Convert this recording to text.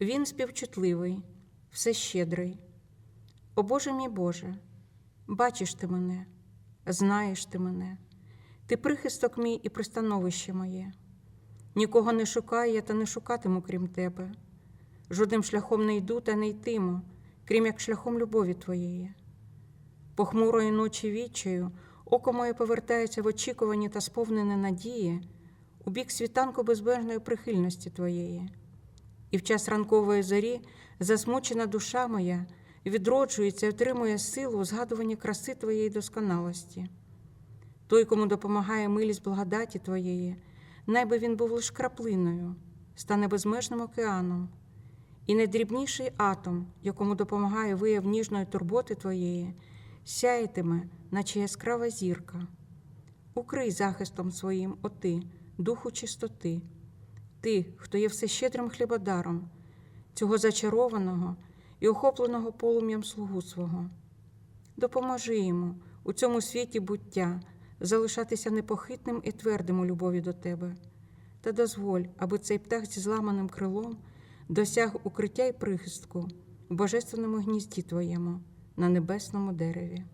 Він співчутливий, всещедрий. О Боже мій Боже, бачиш ти мене, знаєш ти мене, ти прихисток мій і пристановище моє. Нікого не шукаю я та не шукатиму, крім тебе. Жодним шляхом не йду та не йтиму, крім як шляхом любові твоєї. Похмурої ночі відчаю, око моє повертається в очікуванні та сповнене надії у бік світанку безбежної прихильності твоєї. І в час ранкової зорі засмучена душа моя відроджується і отримує силу у згадуванні краси твоєї досконалості. Той, кому допомагає милість благодаті твоєї, найби він був лиш краплиною, стане безмежним океаном, і найдрібніший атом, якому допомагає вияв ніжної турботи твоєї, сяятиме, наче яскрава зірка. Укрий захистом своїм оти, духу чистоти, ти, хто є всещедрим хлібодаром, цього зачарованого і охопленого полум'ям слугу свого. Допоможи йому у цьому світі буття залишатися непохитним і твердим у любові до тебе, та дозволь, аби цей птах зі зламаним крилом досяг укриття й прихистку в божественному гнізді твоєму на небесному дереві.